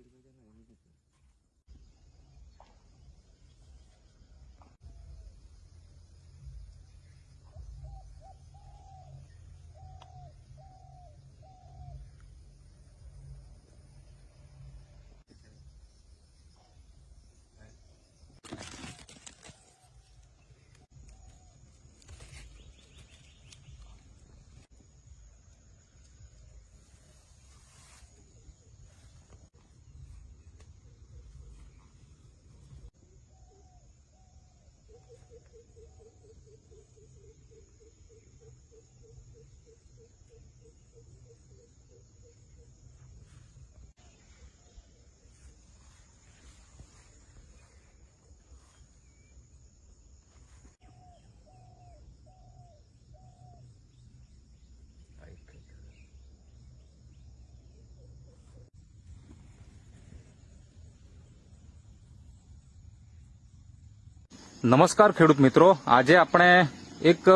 ಇರ್ಬೇಕಂದ್ರೆ ಹೆಂಗೆ નમસ્કાર ખેડૂત મિત્રો. આજે આપણે એક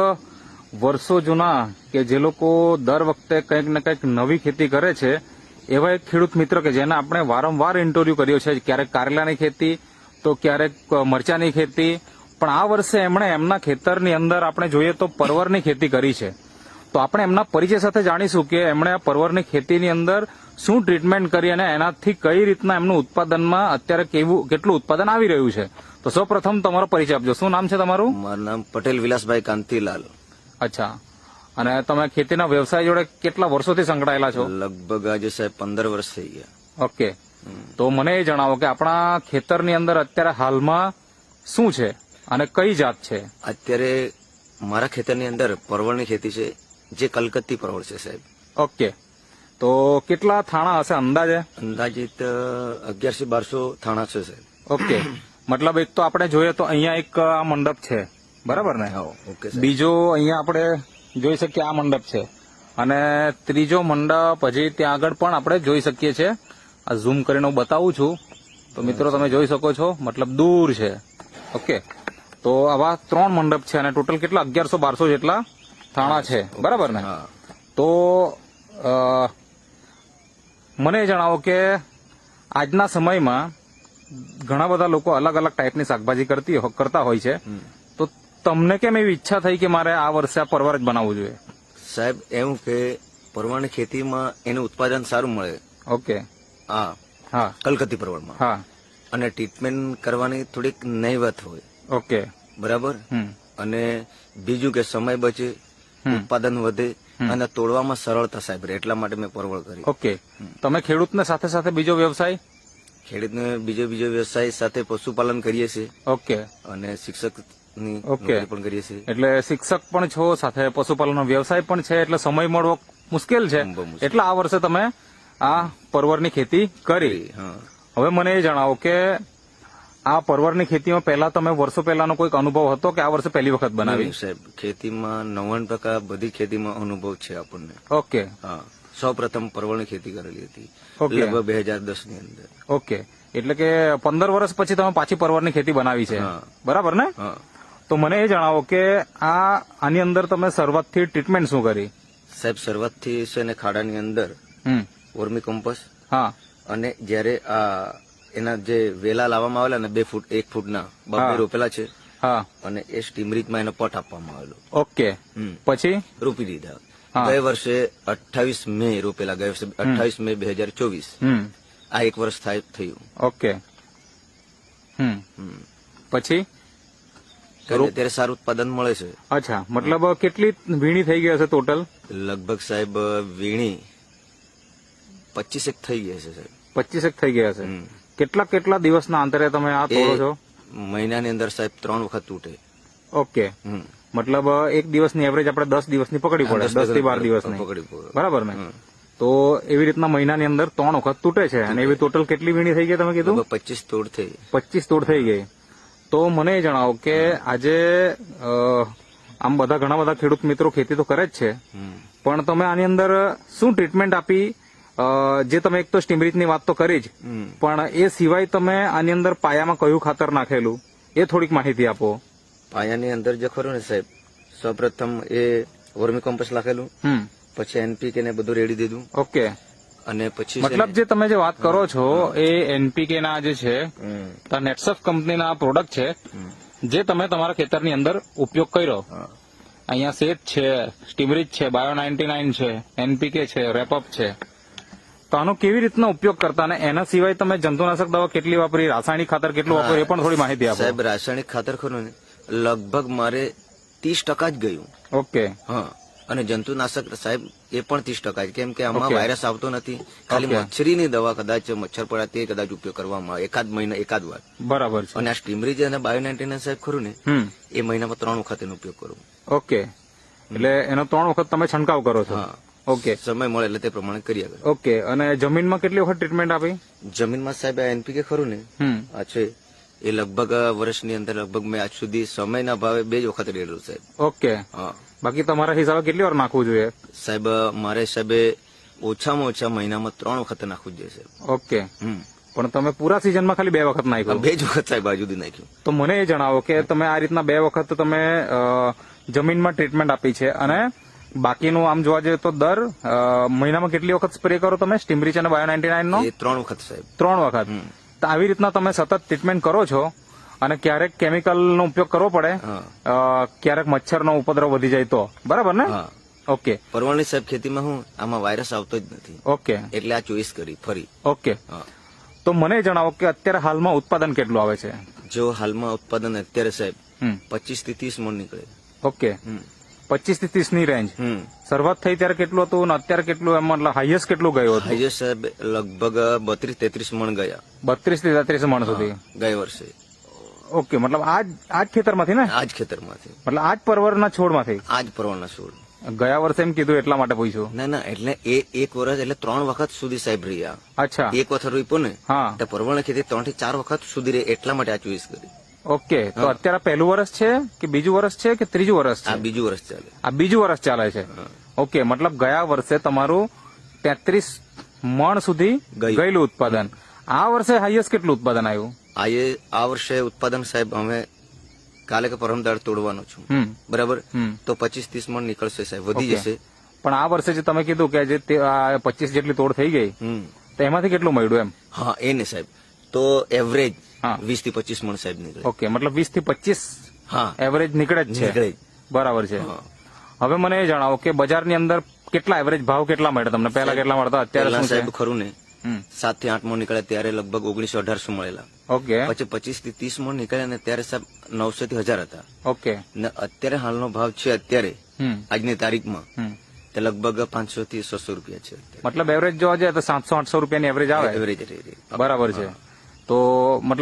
વર્ષો જૂના કે જે લોકો દર વખતે કંઈક ને કંઈક નવી ખેતી કરે છે, એવા એક ખેડૂત મિત્ર કે જેને આપણે વારંવાર ઇન્ટરવ્યુ કર્યો છે ક્યારેક કારેલાની ખેતી, તો ક્યારેક મરચાની ખેતી. પણ આ વર્ષે એમણે એમના ખેતરની અંદર આપણે જોઈએ તો પરવરની ખેતી કરી છે. તો આપણે એમના પરિચય સાથે જાણીશું કે એમણે આ પરવરની ખેતીની અંદર શું ટ્રીટમેન્ટ કરી અને એનાથી કઈ રીતના એમનું ઉત્પાદનમાં અત્યારે કેવું, કેટલું ઉત્પાદન આવી રહ્યું છે. તો સૌપ્રથમ તમારો પરિચય આપજો. શું નામ છે તમારું? મારું નામ પટેલ વિલાસભાઈ કાંતિલાલ. અચ્છા. અને તમે ખેતીના વ્યવસાય જોડે કેટલા વર્ષોથી સંકળાયેલા છો? લગભગ આજે સાહેબ પંદર વર્ષ થઈ ગયા. ઓકે. તો મને એ જણાવો કે આપણા ખેતરની અંદર અત્યારે હાલમાં શું છે અને કઈ જાત છે? અત્યારે મારા ખેતરની અંદર પરવળની ખેતી છે જે કલકત્તી પરવળ છે સાહેબ. ઓકે. તો કેટલા થાણા હશે અંદાજે? અંદાજિત અગિયારસો બારસો થાણા છે સાહેબ. ઓકે. મતલબ એક તો આપણે જોઈએ તો અહીંયા એક આ મંડપ છે. બરાબર ને? હા ઓકે બીજો અહીંયા આપણે જોઈ શકીએ આ મંડપ છે. અને ત્રીજો મંડપ હજી ત્યાં આગળ પણ આપણે જોઈ શકીએ છીએ. આ ઝૂમ કરીને હું બતાવું છું. તો મિત્રો તમે જોઈ શકો છો મતલબ દૂર છે. ઓકે. તો આવા ત્રણ મંડપ છે અને ટોટલ કેટલા? અગિયારસો બારસો જેટલા થાણા છે. બરાબર ને? તો મને જણાવો કે આજના સમયમાં ઘણા બધા લોકો અલગ અલગ ટાઈપની શાકભાજી કરતી કરતા હોય છે. તમને કેમ એવી ઈચ્છા થઈ કે મારે આ વર્ષે આ પરવાર જ બનાવવું જોઈએ? સાહેબ એવું કે પરવાની ખેતીમાં એનું ઉત્પાદન સારું મળે. ઓકે. હા. હા. કલકત્તી પરવળમાં. હા. અને ટ્રીટમેન્ટ કરવાની થોડીક નહીવત હોય. ઓકે. બરાબર? અને બીજું કે સમય બચે ઉત્પાદન વધે અને તોડવામાં સરળતા સાહેબ એટલા માટે મેં પરવળ કરી. ઓકે. તમે ખેડૂતને સાથે સાથે બીજો વ્યવસાય? ખેડૂતને બીજો બીજો વ્યવસાય સાથે પશુપાલન કરીએ છીએ. ઓકે. અને શિક્ષકની ઓકે. પણ કરીએ છીએ. એટલે શિક્ષક પણ છો સાથે પશુપાલનનો વ્યવસાય પણ છે એટલે સમય મળવો મુશ્કેલ છે. એટલે આ વર્ષે તમે આ પરવરની ખેતી કરી. હવે મને એ જણાવો કે આ પરવરની ખેતીમાં પહેલા તમે વર્ષો પહેલાનો કોઈક અનુભવ હતો કે આ વર્ષે પહેલી વખત બનાવી? સાહેબ ખેતીમાં નવ્વાણું ટકા બધી ખેતીમાં અનુભવ છે આપણને. ઓકે. હા. સૌ પ્રથમ પરવળની ખેતી કરેલી હતી. લગભગ બે હજાર દસની અંદર. ઓકે. એટલે કે પંદર વર્ષ પછી તમે પાછી પરવરની ખેતી બનાવી છે. બરાબર ને? હા. તો મને એ જણાવો કે આ આની અંદર તમે શરૂઆતથી ટ્રીટમેન્ટ શું કરી? સાહેબ શરૂઆતથી છે ને ખાડાની અંદર વર્મી કમ્પોસ્ટ હા. અને જ્યારે આ એના જે વેલા લાવવામાં આવેલા ને બે ફૂટ એક ફૂટના હા. બબ્બે રોપેલા છે હા. અને એ સ્ટીમરીજમાં એનો પટ આપવામાં આવેલો. ઓકે. પછી? રોપી દીધા. ગયા વર્ષે અઠ્ઠાવીસ મે રોપેલા ગયા વર્ષે અઠ્ઠાવીસ મે બે હજાર ચોવીસ. આ એક વર્ષ થાય થયું. ઓકે. પછી? અત્યારે સારું ઉત્પાદન મળે છે. અચ્છા મતલબ કેટલી વીણી થઈ ગઈ હશે ટોટલ લગભગ સાહેબ વીણી પચીસેક થઈ ગયા છે સાહેબ. પચીસેક થઈ ગયા હશે. કેટલા કેટલા દિવસના અંતરે તમે આ તોડો છો? મહિનાની અંદર સાહેબ ત્રણ વખત તૂટે. ઓકે. મતલબ એક દિવસની એવરેજ આપણે દસ દિવસની પકડી પડે દસથી બાર દિવસ દિવસની. પકડી પડે. બરાબર ને? તો એવી રીતના મહિનાની અંદર ત્રણ વખત તૂટે છે. અને એવી ટોટલ કેટલી વીણી થઈ ગઈ તમે કીધું? પચીસ તોડ થઈ. પચીસ તોડ થઈ ગઈ. તો મને એ જણાવો કે આજે આમ બધા ઘણા બધા ખેડૂત મિત્રો ખેતી તો કરે જ છે. પણ તમે આની અંદર શું ટ્રીટમેન્ટ આપી? જે તમે એક તો સ્ટીમરીચની વાત તો કરી જ. પણ એ સિવાય તમે આની અંદર પાયામાં કયું ખાતર નાખેલું? એ થોડીક માહિતી આપો. પાયાની અંદર જે ખરું ને સાહેબ સૌપ્રથમ એ વર્મી કોમ્પસ નાખેલું પછી એનપીકે ને બધું રેડી દીધું. ઓકે. અને પછી મતલબ જે તમે જે વાત કરો છો એ એનપીકે ના જે છે નેટસફ કંપનીના પ્રોડક્ટ છે જે તમે તમારા ખેતરની અંદર ઉપયોગ કર્યો. અહીંયા સેટ છે સ્ટીમરીજ છે બાયો નાઇન્ટી નાઇન છે એનપીકે છે રેપઅપ છે. તો આનો કેવી રીતના ઉપયોગ કરતા અને એના સિવાય તમે જંતુનાશક દવા કેટલી વાપરી રાસાયણિક ખાતર કેટલું વાપરી એ પણ થોડી માહિતી આપો. સાહેબ રાસાયણિક ખાતર ખરું લગભગ મારે ત્રીસ ટકા જ ગયું. ઓકે. હા. અને જંતુનાશક સાહેબ એ પણ ત્રીસ ટકા છે. કેમ કે આમાં વાયરસ આવતો નથી. ખાલી મચ્છરીની દવા કદાચ મચ્છર પડ્યા તે કદાચ ઉપયોગ કરવામાં આવે. એકાદ મહિના એકાદ વાર. બરાબર છે. અને આ જે અને બાયો નાઇન્ટીન સાહેબ ખરું ને એ મહિનામાં ત્રણ વખત એનો ઉપયોગ કરો. ઓકે એટલે એનો ત્રણ વખત તમે છંટકાવ કરો છો. હા. ઓકે સમય મળે એટલે તે પ્રમાણે કરી આગળ. ઓકે અને જમીનમાં કેટલી વખત ટ્રીટમેન્ટ આપી? જમીનમાં સાહેબ આ એનપીકે ખરું ને આ છે. એ લગભગ વર્ષની અંદર લગભગ મેં આજ સુધી સમયના ભાવે બે જ વખત રેડું સાહેબ. ઓકે હા. બાકી તમારા હિસાબે કેટલી વાર નાખવું જોઈએ? સાહેબ મારે સાહેબે ઓછામાં ઓછા મહિનામાં ત્રણ વખત નાખવું જોઈએ સાહેબ. ઓકે. પણ તમે પૂરા સિઝનમાં ખાલી બે વખત નાખ્યું? બે જ વખત સાહેબ આ સુધી નાખ્યું. તો મને એ જણાવો કે તમે આ રીતના બે વખત તમે જમીનમાં ટ્રીટમેન્ટ આપી છે અને બાકીનું આમ જોવા જઈએ તો દર મહિનામાં કેટલી વખત સ્પ્રે કરો તમે? સ્ટીમરીચ અને બાયો નાઇન્ટી નાઇન નો? ત્રણ વખત સાહેબ. ત્રણ વખત. તો આવી રીતના તમે સતત ટ્રીટમેન્ટ કરો છો? અને ક્યારેક કેમિકલનો ઉપયોગ કરવો પડે. ક્યારેક મચ્છરનો ઉપદ્રવ વધી જાય તો. બરાબર ને? ઓકે પરવાણી સાહેબ ખેતીમાં હું આમાં વાયરસ આવતો જ નથી. ઓકે એટલે આ ચોઈસ કરી ફરી. ઓકે તો મને જણાવો કે અત્યારે હાલમાં ઉત્પાદન કેટલું આવે છે? જો હાલમાં ઉત્પાદન અત્યારે સાહેબ પચીસથી ત્રીસ મણ નીકળે. ઓકે. પચીસથી ત્રીસની રેન્જ શરૂઆત થઈ ત્યારે કેટલું હતું અને અત્યારે કેટલું એમ મતલબ હાઈએસ્ટ કેટલું ગયું હતું? હાઈએસ્ટ સાહેબ લગભગ બત્રીસ તેત્રીસ મણ ગયા. બત્રીસથી તેત્રીસ મણ સુધી. ગયા વર્ષે. ઓકે મતલબ આજ આજ ખેતરમાંથી ને? આ જ ખેતરમાંથી. મતલબ આજ પરવરના છોડમાંથી? આજ પરવરના છોડ. ગયા વર્ષે એમ કીધું એટલા માટે પૂછ્યું. ના ના એટલે એ એક વર્ષ એટલે ત્રણ વખત સુધી સાહેબ રહ્યા. અચ્છા. એક વખત રોપ્યો ને હા. તો પરવળની ખેતી ત્રણથી ચાર વખત સુધી રહે એટલા માટે આ ચોઈસ કરી. ઓકે તો અત્યારે પહેલું વર્ષ છે કે બીજું વર્ષ છે કે ત્રીજું વર્ષ આ છે બીજું વર્ષ ચાલે. આ બીજું વર્ષ ચાલે છે. ઓકે મતલબ ગયા વર્ષે તમારું તેત્રીસ મણ સુધી ગયેલું ઉત્પાદન. આ વર્ષે હાઈએસ્ટ કેટલું ઉત્પાદન આવ્યું? આ આ વર્ષે ઉત્પાદન સાહેબ અમે કાલે કે પરમદાડ તોડવાનો છું. બરાબર? તો પચીસ ત્રીસ મણ નીકળશે સાહેબ વધી જશે. પણ આ વર્ષે જે તમે કીધું કે જે પચીસ જેટલી તોડ થઈ ગઈ તો એમાંથી કેટલું મળ્યું એમ? હા એ ને સાહેબ. તો એવરેજ હા. વીસથી પચીસ મણ સાહેબ નીકળે. ઓકે મતલબ વીસથી પચીસ હા. એવરેજ નીકળે જ છે. બરાબર છે. હવે મને એ જણાવો કે બજારની અંદર કેટલા એવરેજ ભાવ કેટલા મળ્યા તમને? પહેલા કેટલા મળતા અત્યારે સાહેબ ખરું ને. હમ. સાતથી આઠ મણ નીકળ્યા ત્યારે લગભગ ઓગણીસો અઢારસો મળેલા. ઓકે. પછી પચીસથી ત્રીસ મો નીકળ્યા ને ત્યારે સાહેબ નવસો થી હજાર હતા. ઓકે. ને અત્યારે હાલનો ભાવ છે અત્યારે આજની તારીખમાં. તે લગભગ પાંચસો થી છસો રૂપિયા છે મતલબ એવરેજ જોવા જાય તો સાતસો આઠસો રૂપિયાની એવરેજ આવે? એવરેજ. બરાબર છે. તો મતલબ